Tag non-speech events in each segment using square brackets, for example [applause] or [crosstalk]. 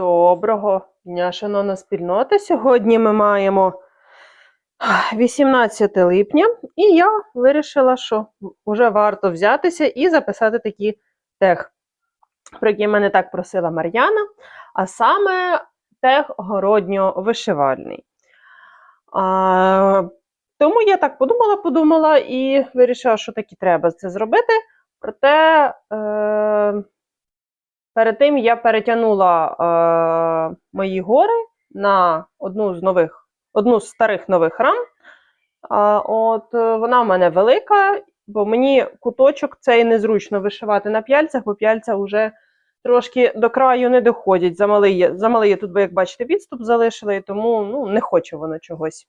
Доброго дня, шановна спільнота. Сьогодні ми маємо 18 липня, і я вирішила, що вже варто взятися і записати такий тег, про який мене так просила Мар'яна, а саме тег городньо-вишивальний. Тому я так подумала, подумала і вирішила, що таки треба це зробити. Проте. Е- Перед тим я перетягнула е, мої гори на одну з нових, одну з старих нових рам. А, от е, Вона в мене велика, бо мені куточок цей незручно вишивати на п'яльцях, бо п'яльця вже трошки до краю не доходять. Замалий є, замалий є тут, як бачите, відступ залишили, і тому ну, не хочу воно чогось.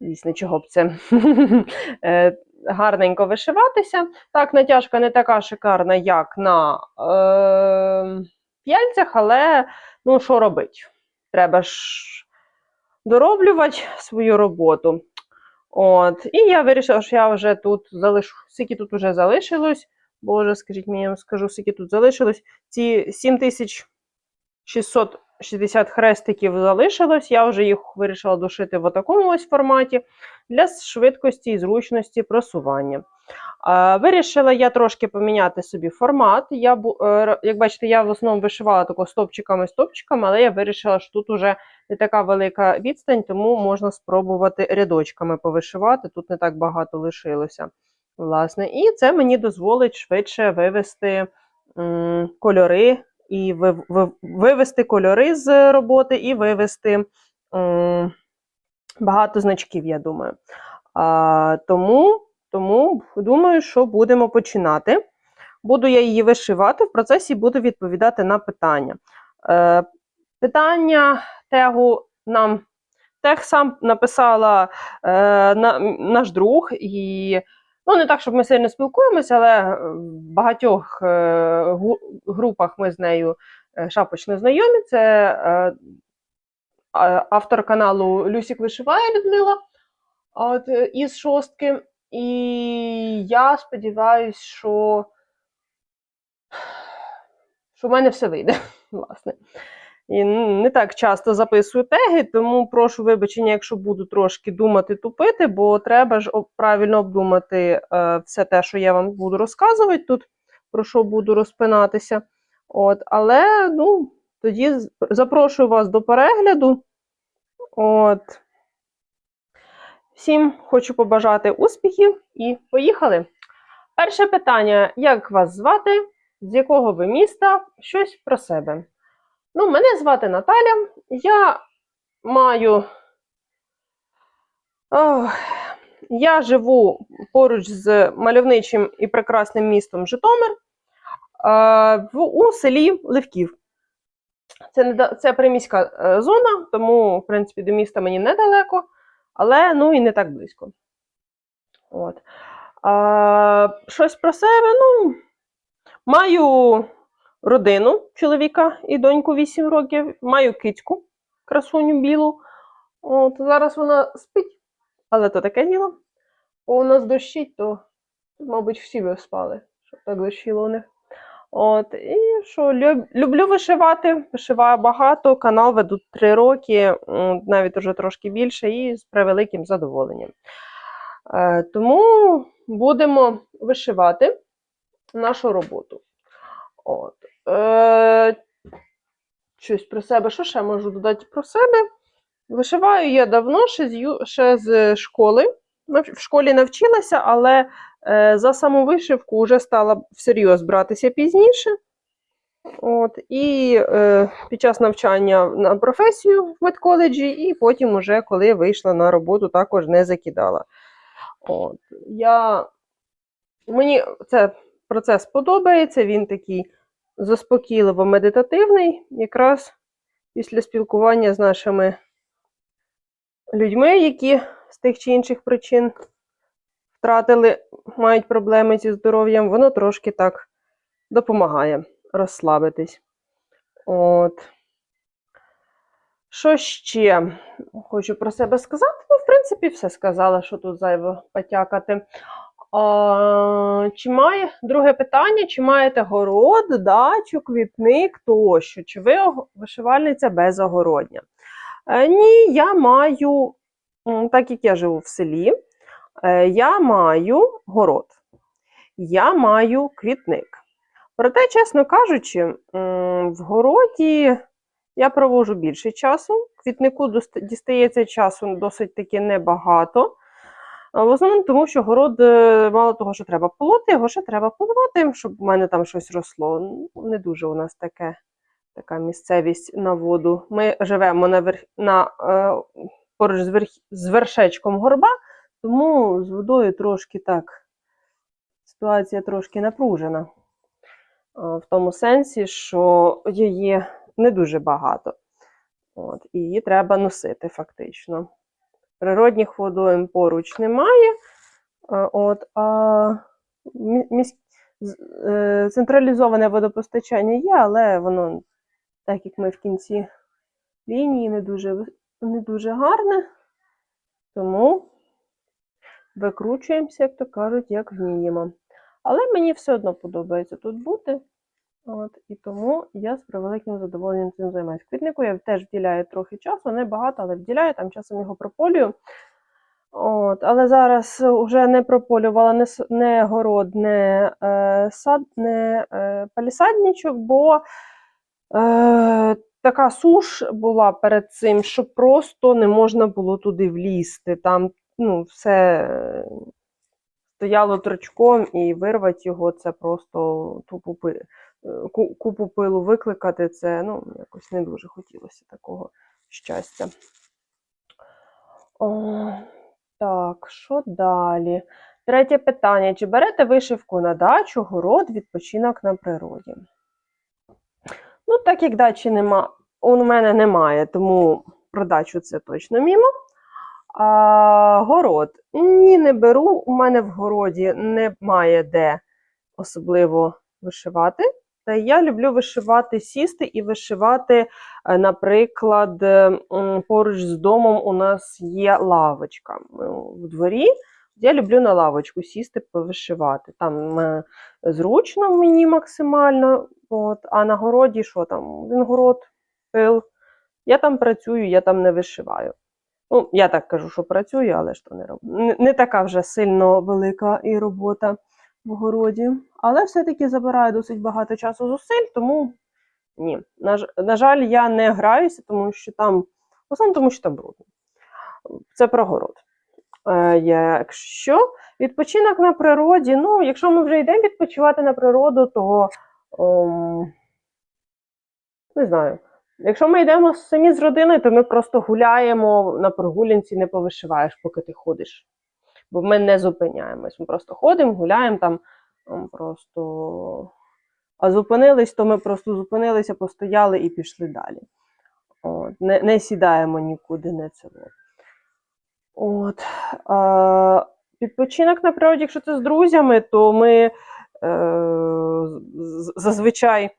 Звісно, чого б це [laughs] Е, гарненько вишиватися. Так, натяжка не така шикарна, як на е, п'яльцях, але ну, що робити? Треба ж дороблювати свою роботу. От. І я вирішила, що я вже тут залишу, скільки тут вже залишилось. Боже, скажіть мені, я вам скажу, скільки тут залишилось. Ці 7660 хрестиків залишилось. Я вже їх вирішила дошити в такому ось форматі для швидкості і зручності просування. Вирішила я трошки поміняти собі формат. Я, е, Як бачите, я в основному вишивала тако стопчиками-стопчиками, але я вирішила, що тут вже не така велика відстань, тому можна спробувати рядочками повишивати. Тут не так багато лишилося. Власне. І це мені дозволить швидше вивести кольори і вив- вив- вивести кольори з роботи і вивести багато значків, я думаю. А, тому, тому думаю, що будемо починати. Буду я її вишивати, в процесі буду відповідати на питання. Е, питання тегу нам тег сам написала е, на, наш друг, і ну, не так, щоб ми сильно спілкуємося, але в багатьох е, групах ми з нею е, шапочно знайомі. Це е, автор каналу Люсік Вишиває Людмила от, е, із шостки. І я сподіваюся, що, що в мене все вийде, [laughs] власне. І не так часто записую теги, тому прошу вибачення, якщо буду трошки думати тупити, бо треба ж правильно обдумати е, все те, що я вам буду розказувати тут, про що буду розпинатися. От, але ну, тоді запрошую вас до перегляду. От. Всім хочу побажати успіхів і поїхали. Перше питання: як вас звати? З якого ви міста? Щось про себе. Ну, мене звати Наталя. Я маю. Ох, я живу поруч з мальовничим і прекрасним містом Житомир е, у селі Левків. Це, неда- це приміська е, зона, тому, в принципі, до міста мені недалеко, але ну і не так близько. От. А, щось про себе. Ну, маю родину чоловіка і доньку 8 років, маю кицьку, красуню білу. От, зараз вона спить, але то таке діло. Бо у нас дощить, то, мабуть, всі би спали, щоб так дощило у них. От, і що, люблю вишивати, вишиваю багато, канал веду 3 роки, навіть уже трошки більше, і з превеликим задоволенням. Е, тому будемо вишивати нашу роботу. От. Е, щось про себе. Що ще можу додати про себе? Вишиваю я давно, ще з, ще з школи. В школі навчилася, але за саму вишивку вже стала всерйоз братися пізніше. От, і е, під час навчання на професію в медколеджі, і потім, уже, коли вийшла на роботу, також не закидала. От, я, мені це процес подобається, він такий заспокійливо медитативний, якраз після спілкування з нашими людьми, які з тих чи інших причин втратили, мають проблеми зі здоров'ям, воно трошки так допомагає розслабитись. От. Що ще хочу про себе сказати? Ну, в принципі, все сказала, що тут зайво потякати. А, чи має друге питання: чи маєте город, дачу, квітник тощо? Чи ви вишивальниця без огородня? Е, ні, я маю, так як я живу в селі, я маю город, я маю квітник. Проте, чесно кажучи, в городі я провожу більше часу. Квітнику дістається часу досить таки небагато. В основному тому, що город е, мало того, що треба полоти, його ще треба поливати, щоб в мене там щось росло. Не дуже у нас таке, така місцевість на воду. Ми живемо на, верх, на, е, поруч з, верх, з вершечком горба, тому з водою трошки так ситуація трошки напружена. В тому сенсі, що її не дуже багато. От, і її треба носити фактично. Природних водойм поруч немає. От, а е, централізоване водопостачання є, але воно, так як ми в кінці лінії, не дуже, не дуже гарне. Тому викручуємося, як то кажуть, як вміємо. Але мені все одно подобається тут бути. От, і тому я з превеликим задоволенням цим займаюся. Квітнику я теж вділяю трохи часу, не багато, але вділяю, там часом його прополюю. От, але зараз вже не прополювала не, не город, не, е, сад, не е, палісадничок, бо е, така суш була перед цим, що просто не можна було туди влізти. Там ну, все е, стояло торчком, і вирвати його це просто тупо пи- е, купу пилу викликати. Це ну, якось не дуже хотілося такого щастя. О, так, що далі? Третє питання. Чи берете вишивку на дачу, город, відпочинок на природі? Ну, так як дачі нема, у мене немає, тому про дачу це точно мімо. А, город. Ні, не беру. У мене в городі немає де особливо вишивати. Та я люблю вишивати, сісти і вишивати, е, наприклад, е, поруч з домом у нас є лавочка в дворі. Я люблю на лавочку сісти, повишивати. Там е, зручно мені максимально. От, а на городі що там? Один город, пил. Я там працюю, я там не вишиваю. Ну, я так кажу, що працюю, але ж то не роблю. Не, така вже сильно велика і робота в городі. Але все-таки забирає досить багато часу зусиль, тому ні. На, на жаль, я не граюся, тому що там, в основному тому, що там брудно. Це про город. Е, якщо відпочинок на природі, ну, якщо ми вже йдемо відпочивати на природу, то ем, не знаю. Якщо ми йдемо самі з родиною, то ми просто гуляємо на прогулянці, не повишиваєш, поки ти ходиш. Бо ми не зупиняємось. Ми просто ходимо, гуляємо там просто. А зупинились, то ми просто зупинилися, постояли і пішли далі. От, не, не сідаємо нікуди, не це. От. А, відпочинок на природі, якщо це з друзями, то ми е, зазвичай,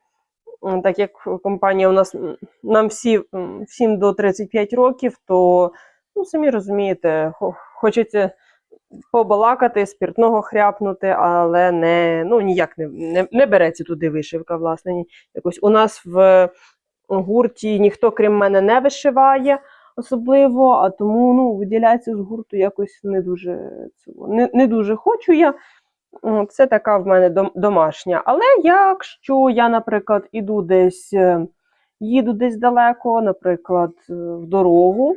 так як компанія у нас нам всі, всім до 35 років, то ну, самі розумієте, хочеться побалакати, спіртного хряпнути, але не, ну, ніяк не, не, не береться туди вишивка, власне. Якось у нас в гурті ніхто, крім мене, не вишиває особливо, а тому ну, виділятися з гурту якось не дуже. Не, не дуже хочу я. М, Це така в мене домашня. Але якщо я, наприклад, іду десь, е, їду десь далеко, наприклад, е, в дорогу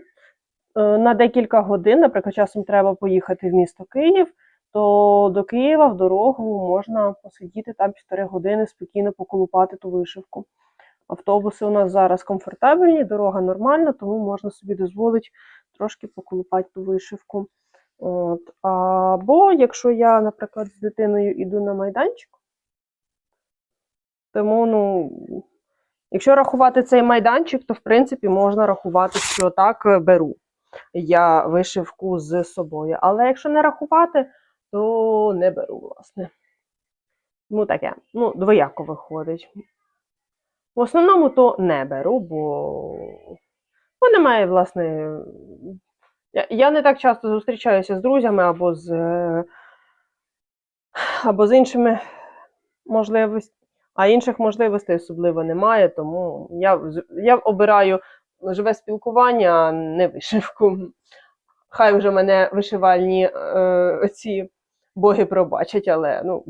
е, на декілька годин, наприклад, часом треба поїхати в місто Київ, то до Києва в дорогу можна посидіти там півтори години, спокійно поколупати ту вишивку. Автобуси у нас зараз комфортабельні, дорога нормальна, тому можна собі дозволити трошки поколупати ту вишивку. От. Або якщо я, наприклад, з дитиною йду на майданчик, тому, ну, якщо рахувати цей майданчик, то в принципі можна рахувати, що так е, беру я вишивку з собою. Але якщо не рахувати, то не беру, власне. Ну, таке, ну, двояко виходить. В основному то не беру, бо, бо немає, власне. Я, не так часто зустрічаюся з друзями або з е, або з іншими можливостями, а інших можливостей особливо немає, тому я, я обираю живе спілкування, а не вишивку. Хай вже мене вишивальні е, ці боги пробачать, але ну,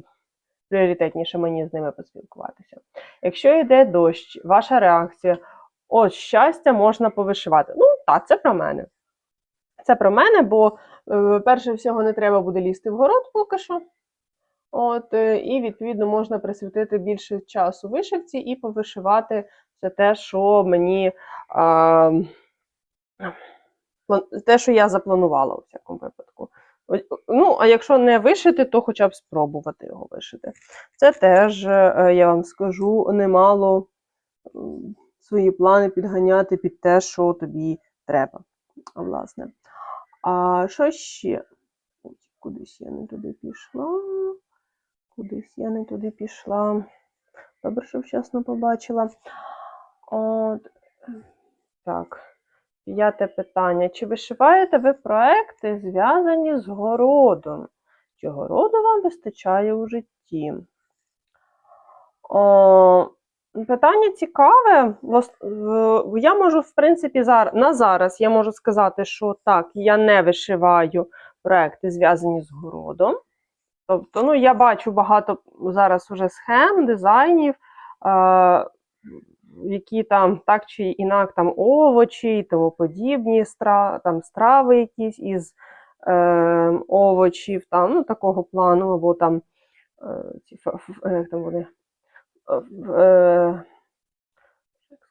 пріоритетніше мені з ними поспілкуватися. Якщо йде дощ, ваша реакція, от щастя, можна повишивати. Ну, так, це про мене. Це про мене, бо е, перше всього не треба буде лізти в город поки що. От, е, і, відповідно, можна присвятити більше часу вишивці і повишивати все те, що мені а, те, що я запланувала у всякому випадку. Ну, а якщо не вишити, то хоча б спробувати його вишити. Це теж, е, я вам скажу, немало свої плани підганяти під те, що тобі треба. Власне. А що ще? Кудись я не туди пішла. Кудись я не туди пішла. Добре, що вчасно побачила. От. Так. П'яте питання. Чи вишиваєте ви проекти, зв'язані з городом? Чи городу вам вистачає у житті? О, питання цікаве. Я можу, в принципі, зар- на зараз я можу сказати, що так, я не вишиваю проекти, зв'язані з городом. Тобто, ну, я бачу багато зараз уже схем, дизайнів, е, які там так чи інак там овочі і тому подібні стра, там, страви якісь із е, овочів, там, ну, такого плану, або там, е, ці, ф- як там вони, е, е,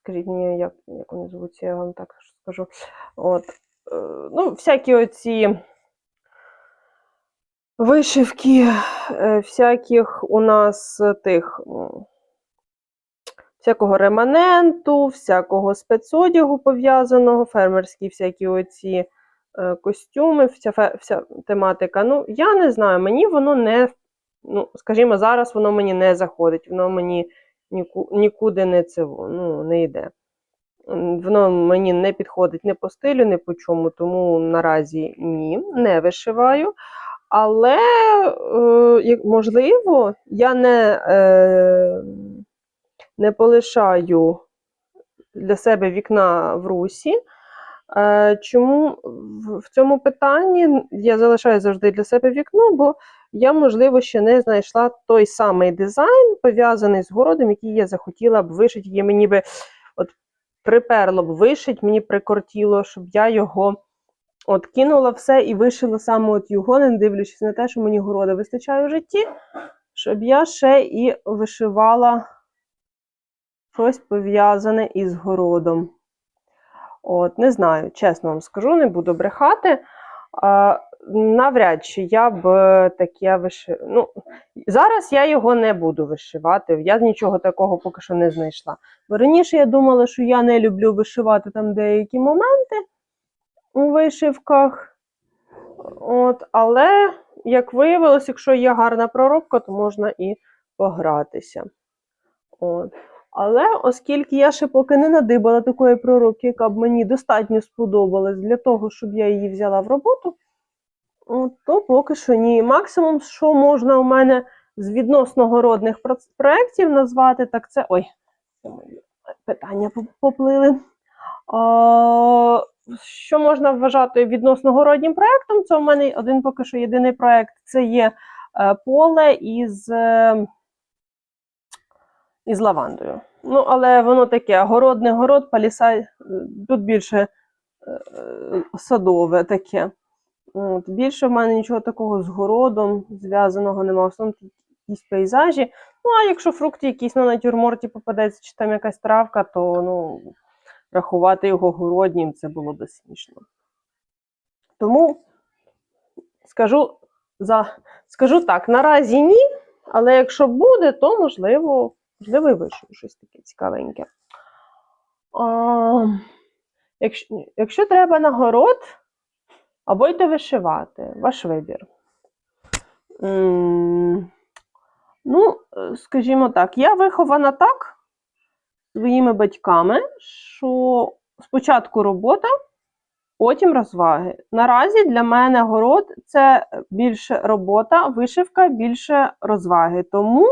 скажіть мені, як, як вони звуться, я вам так скажу. От, е, ну, всякі оці вишивки е, всяких у нас тих. Всякого реманенту, всякого спецодягу пов'язаного, фермерські всякі оці е, костюми, вся, вся тематика. Ну, я не знаю, мені воно не, ну, скажімо, зараз воно мені не заходить, воно мені нікуди не це, ну, не йде. Воно мені не підходить ні по стилю, ні по чому, тому наразі ні, не вишиваю. Але, е, можливо, я не, е, не полишаю для себе вікна в русі. Е, Чому в цьому питанні я залишаю завжди для себе вікно, бо я, можливо, ще не знайшла той самий дизайн, пов'язаний з городом, який я захотіла б вишити. Є мені би от приперло б вишить, мені прикортіло, щоб я його от кинула все і вишила саме от його, не дивлячись на те, що мені города вистачає в житті, щоб я ще і вишивала щось пов'язане із городом. От, не знаю, чесно вам скажу, не буду брехати. Навряд чи я б е, таке вишив... Ну, зараз я його не буду вишивати. Я нічого такого поки що не знайшла. Бо раніше я думала, що я не люблю вишивати там деякі моменти у вишивках. От, але, як виявилось, якщо є гарна проробка, то можна і погратися. От. Але оскільки я ще поки не надибала такої проробки, яка б мені достатньо сподобалась для того, щоб я її взяла в роботу, от, то поки що ні. Максимум, що можна у мене з відносно городних проєктів назвати, так це. Ой, питання поплили. А, що можна вважати відносно городнім проєктом? Це у мене один поки що єдиний проєкт це є е, поле із. е, із лавандою. Ну, але воно таке, городний город, палісай, е, тут більше е, садове таке. От, більше в мене нічого такого з городом зв'язаного немає. В основному якісь пейзажі. Ну, а якщо фрукти якісь на натюрморті попадеться, чи там якась травка, то ну, рахувати його городнім це було би смішно. Тому скажу, за, скажу так, наразі ні, але якщо буде, то можливо, можливо, і щось таке цікавеньке. А, якщо, якщо треба на город, або йти вишивати, ваш вибір. Ну, скажімо так, я вихована так своїми батьками, що спочатку робота, потім розваги. Наразі для мене город це більше робота, вишивка, більше розваги. Тому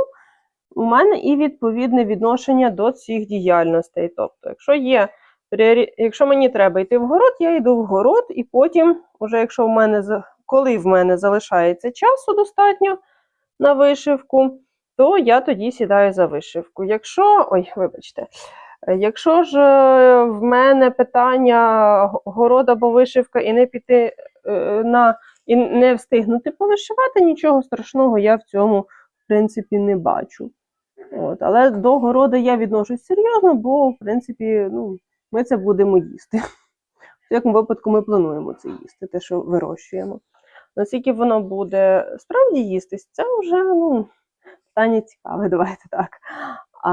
у мене і відповідне відношення до цих діяльностей. Тобто, якщо є якщо мені треба йти в город, я йду в город, і потім, уже якщо в мене коли в мене залишається часу достатньо на вишивку, то я тоді сідаю за вишивку. Якщо, ой, вибачте, якщо ж е, в мене питання город або вишивка і не піти е, на і не встигнути повишивати, нічого страшного я в цьому, в принципі, не бачу. От, але до города я відношусь серйозно, бо, в принципі, ну, ми це будемо їсти. [laughs] В якому випадку ми плануємо це їсти, те, що вирощуємо. Наскільки воно буде справді їстись, це вже ну, питання цікаве, [laughs] давайте так. А,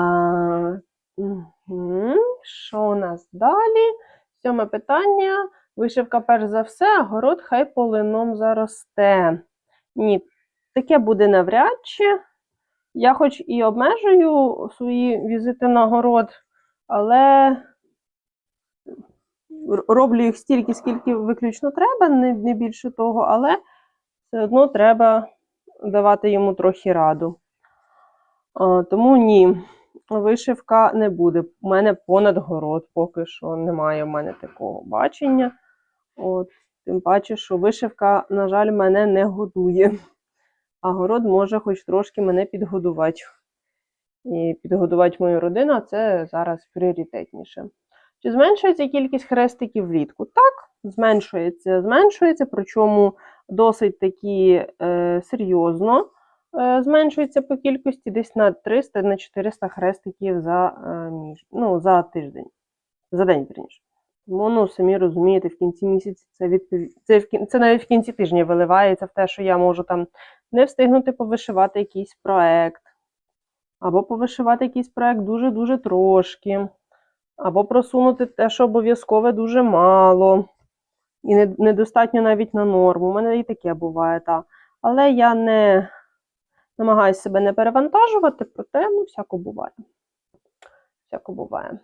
мгм. Що у нас далі? Сьоме питання. Вишивка, перш за все, город хай полином заросте. Ні, таке буде навряд чи. Я хоч і обмежую свої візити на город, але роблю їх стільки, скільки виключно треба, не, не більше того, але все одно треба давати йому трохи раду. А, тому ні, вишивка не буде. У мене понад город, поки що немає в мене такого бачення. От, тим паче, що вишивка, на жаль, мене не годує. А город може хоч трошки мене підгодувати. І підгодувати мою родину, це зараз пріоритетніше. Чи зменшується кількість хрестиків влітку? Так, зменшується, зменшується, причому досить таки е, серйозно е, зменшується по кількості десь на 300 на 400 хрестиків за, е, ну, за тиждень, за день, верніше. Тому, ну, самі розумієте, в кінці місяця це, відпові... це, в кін... це навіть в кінці тижня виливається в те, що я можу там не встигнути повишивати якийсь проект, або повишивати якийсь проект дуже-дуже трошки, або просунути те, що обов'язкове дуже мало, і недостатньо навіть на норму. У мене і таке буває, так. Але я не намагаюся себе не перевантажувати, проте ну, всяко буває. Всяко буває.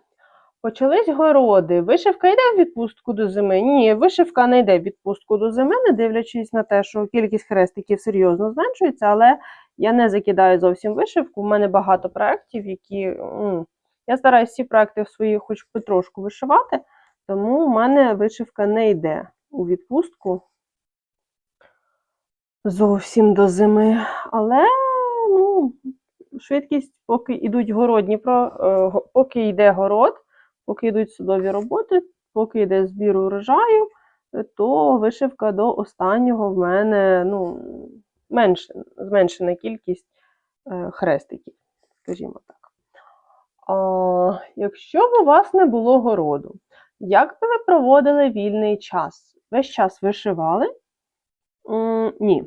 Почались городи. Вишивка йде в відпустку до зими? Ні, вишивка не йде в відпустку до зими, не дивлячись на те, що кількість хрестиків серйозно зменшується, але я не закидаю зовсім вишивку. У мене багато проєктів, які. Я стараюся всі проекти свої хоч потрошку вишивати, тому в мене вишивка не йде у відпустку зовсім до зими. Але ну, швидкість, поки йдуть городні, е, поки йде город, поки йдуть судові роботи, поки йде збір урожаю, то вишивка до останнього в мене ну, менше, зменшена кількість е, хрестиків, скажімо так. А, якщо б у вас не було городу, як би ви проводили вільний час? Весь час вишивали? М, ні.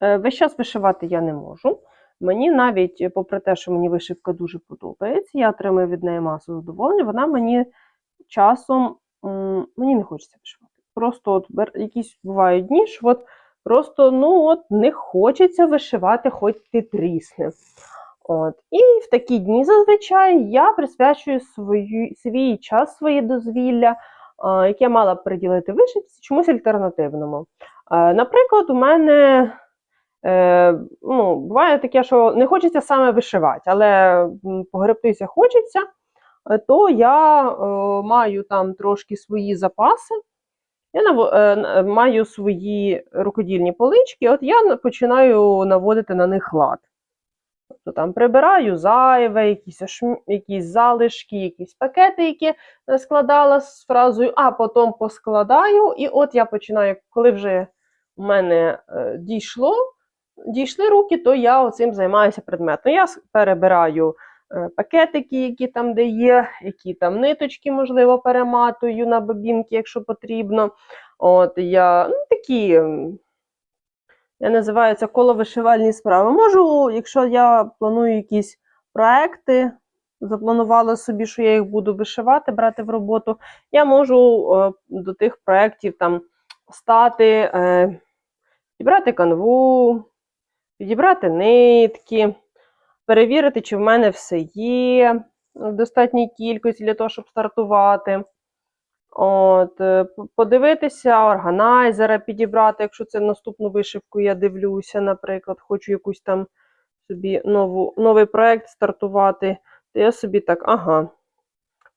Е, Весь час вишивати я не можу. Мені навіть, попри те, що мені вишивка дуже подобається, я отримую від неї масу задоволення, вона мені часом мені не хочеться вишивати. Просто от якісь бувають дні, що от просто ну от не хочеться вишивати, хоч ти трісне. От. І в такі дні зазвичай я присвячую свою, свій час, своє дозвілля, яке я мала б приділити вишивці, чомусь альтернативному. Наприклад, у мене е, ну, буває таке, що не хочеться саме вишивати, але погребтися хочеться, е, то я е, маю там трошки свої запаси. Я е, маю свої рукодільні полички, от я починаю наводити на них лад. Тобто там прибираю зайве, якісь, якісь залишки, якісь пакети, які е, складала з фразою, а потім поскладаю. І от я починаю, коли вже у мене е, дійшло, дійшли руки, то я оцим займаюся предметом. Я перебираю е, пакетики, які там де є, які там ниточки, можливо, перематую на бобінки, якщо потрібно. От я ну, такі. Я називаю це коловишивальні справи. Можу, якщо я планую якісь проекти, запланувала собі, що я їх буду вишивати, брати в роботу, я можу е, до тих проєктів там стати, е, підібрати канву, підібрати нитки, перевірити, чи в мене все є в достатній кількості для того, щоб стартувати. От, е, подивитися, органайзера підібрати, якщо це наступну вишивку я дивлюся, наприклад, хочу якусь там собі нову, новий проєкт стартувати, то я собі так, ага,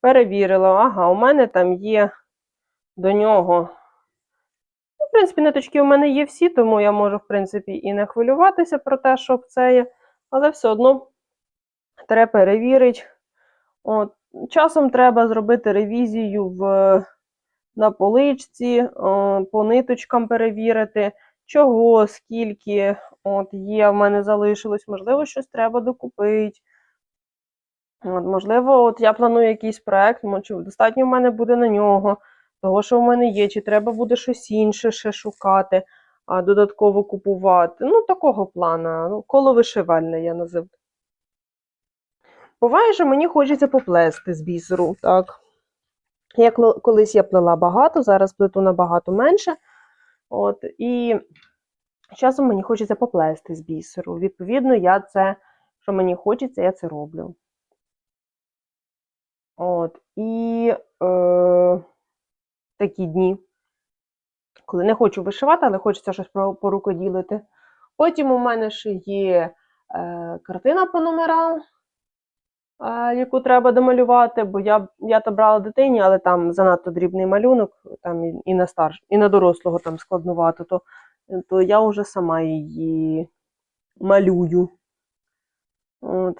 перевірила, ага, у мене там є до нього. Ну, в принципі, ниточки у мене є всі, тому я можу, в принципі, і не хвилюватися про те, що це є, але все одно треба перевірити. От, часом треба зробити ревізію в, на поличці, по ниточкам перевірити, чого, скільки от, є, в мене залишилось, можливо, щось треба докупити. От, можливо, от я планую якийсь проект, чи достатньо в мене буде на нього, того, що в мене є, чи треба буде щось інше ще шукати, а додатково купувати. Ну, такого плана. Ну, коло вишивальне я називаю. Буває, що мені хочеться поплести з бісеру, так. Як колись я плела багато, зараз плету набагато менше. От, і часом мені хочеться поплести з бісеру. Відповідно, я це, що мені хочеться, я це роблю. От, і е, такі дні, коли не хочу вишивати, але хочеться щось порукоділити. Потім у мене ще є е, картина по номерам, яку треба домалювати, бо я, я то брала дитині, але там занадто дрібний малюнок, там і, і на старш, і на дорослого там складнувато, то, то я вже сама її малюю. От.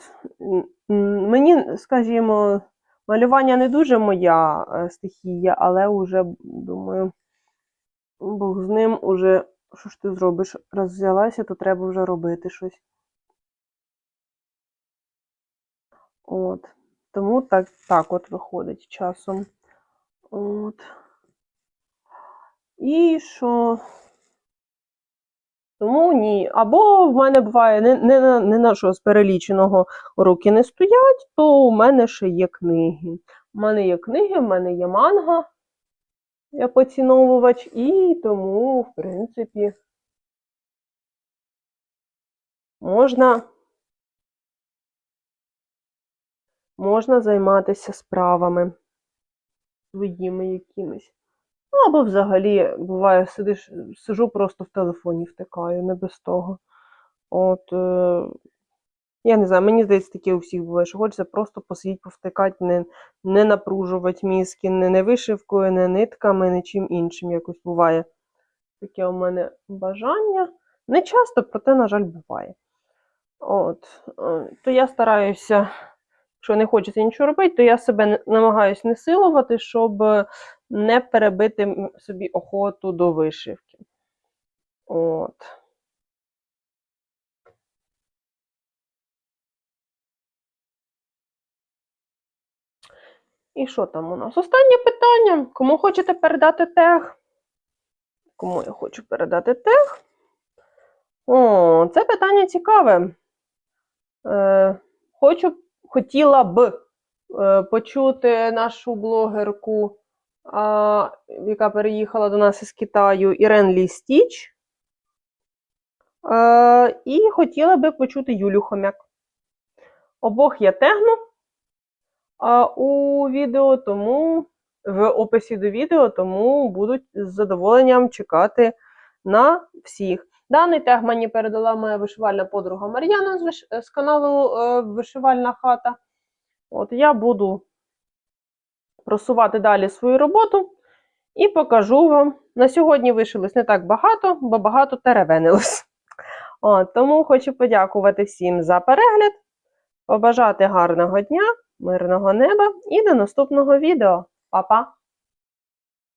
Мені, скажімо, малювання не дуже моя е, стихія, але вже, думаю, Бог з ним уже, що ж ти зробиш? Раз взялася, то треба вже робити щось. От. Тому так, так от виходить часом. От. І що? Тому ні. Або в мене буває не, не, не на що з переліченого руки не стоять, то у мене ще є книги. У мене є книги, в мене є манга, я поціновувач, і тому, в принципі, можна, можна займатися справами своїми якимись. Ну, або взагалі, буває, сидиш, сижу просто в телефоні втикаю, не без того. От, е, я не знаю, мені здається, таке у всіх буває, що хочеться просто посидіти, повтикати, не, не напружувати мізки, не, не вишивкою, не нитками, не чим іншим якось буває. Таке у мене бажання. Не часто, проте, на жаль, буває. От, е, то я стараюся, якщо не хочеться нічого робити, то я себе намагаюся не силувати, щоб е, не перебити собі охоту до вишивки. От. І що там у нас? Останнє питання. Кому хочете передати тег? Кому я хочу передати тег? О, це питання цікаве. Е, хочу, хотіла б е, почути нашу блогерку, яка переїхала до нас із Китаю, Ірен Лі Стіч. Е, і хотіла би почути Юлю Хомяк. Обох я тегну у відео, тому в описі до відео, тому будуть з задоволенням чекати на всіх. Даний тег мені передала моя вишивальна подруга Мар'яна з, каналу е, Вишивальна хата. От я буду просувати далі свою роботу і покажу вам. На сьогодні вишилось не так багато, бо багато теревенилось. От, тому хочу подякувати всім за перегляд, побажати гарного дня, мирного неба і до наступного відео. Па-па!